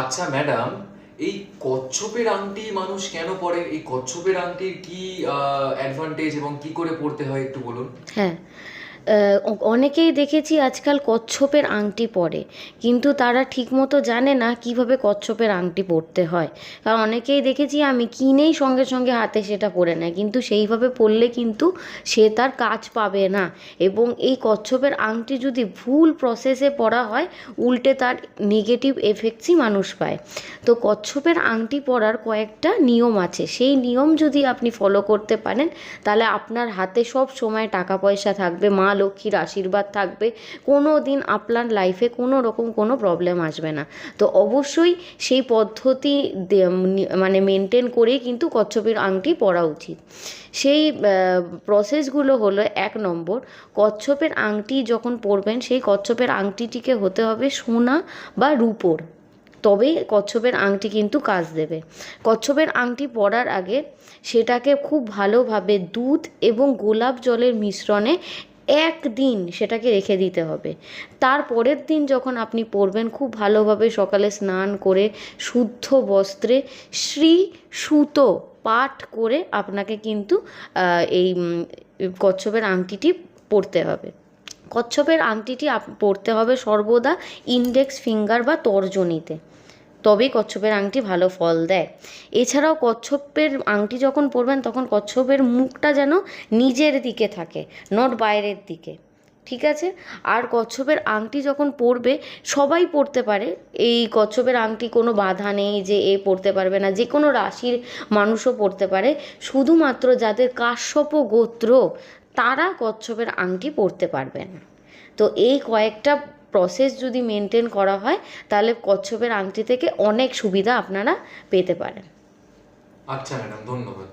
আচ্ছা ম্যাডাম এই কচ্ছপের আংটি মানুষ কেন পরে? এই কচ্ছপের আংটির কি অ্যাডভান্টেজ এবং কি করে পড়তে হয় একটু বলুন? হ্যাঁ অনেকেই দেখেছি আজকাল কচ্ছপের আংটি পরে, কিন্তু তারা ঠিকমতো জানে না কীভাবে কচ্ছপের আংটি পরতে হয়। কারণ অনেকেই দেখেছি আমি কিনেই সঙ্গে সঙ্গে হাতে সেটা পরে নেয়, কিন্তু সেইভাবে পরলে কিন্তু সে তার কাজ পাবে না। এবং এই কচ্ছপের আংটি যদি ভুল প্রসেসে পরা হয়, উল্টে তার নেগেটিভ এফেক্টসই মানুষ পায়। তো কচ্ছপের আংটি পরার কয়েকটা নিয়ম আছে। সেই নিয়ম যদি আপনি ফলো করতে পারেন, তাহলে আপনার হাতে সব সময় টাকা পয়সা থাকবে, মা লক্ষ্মীর আশীর্বাদ থাকবে। কোনো দিন আপনার লাইফে কোনো রকম কোনো প্রবলেম আসবে না। তো অবশ্যই সেই পদ্ধতি মানে মেনটেন করেই কিন্তু কচ্ছপের আংটি পরা উচিত। সেই প্রসেসগুলো হলো এক নম্বর, কচ্ছপের আংটি যখন পরবেন, সেই কচ্ছপের আংটিটিকে হতে হবে সোনা বা রূপোর। তবেই কচ্ছপের আংটি কিন্তু কাজ দেবে। কচ্ছপের আংটি পরার আগে সেটাকে খুব ভালোভাবে দুধ এবং গোলাপ জলের মিশ্রণে একদিন সেটাকে রেখে দিতে হবে। তার পরের দিন যখন আপনি পরবেন, খুব ভালোভাবে সকালে স্নান করে শুদ্ধ বস্ত্রে শ্রী সুতো পাঠ করে আপনাকে কিন্তু এই কচ্ছপের আংটিটি পরতে হবে। কচ্ছপের আংটিটি পরতে হবে সর্বদা ইন্ডেক্স ফিঙ্গার বা তর্জনীতে। তবেই কচ্ছপের আংটি ভালো ফল দেয়। এছাড়াও কচ্ছপের আংটি যখন পরবেন, তখন কচ্ছপের মুখটা যেন নিজের দিকে থাকে নট বাইরের দিকে। ঠিক আছে? আর কচ্ছপের আংটি যখন পরবে, সবাই পরতে পারে। এই কচ্ছপের আংটি কোনো বাধা নেই যে এ পরতে পারবে না যে কোনো রাশির মানুষও পরতে পারে। শুধুমাত্র যাদের কাশ্যপ গোত্র, তারা কচ্ছপের আংটি পরতে পারবে না তো এই কয়েকটা প্রসেস যদি মেনটেন করা হয়, তাহলে কচ্ছপের আংটি থেকে অনেক সুবিধা আপনারা পেতে পারেন। আচ্ছা ম্যাডাম, ধন্যবাদ।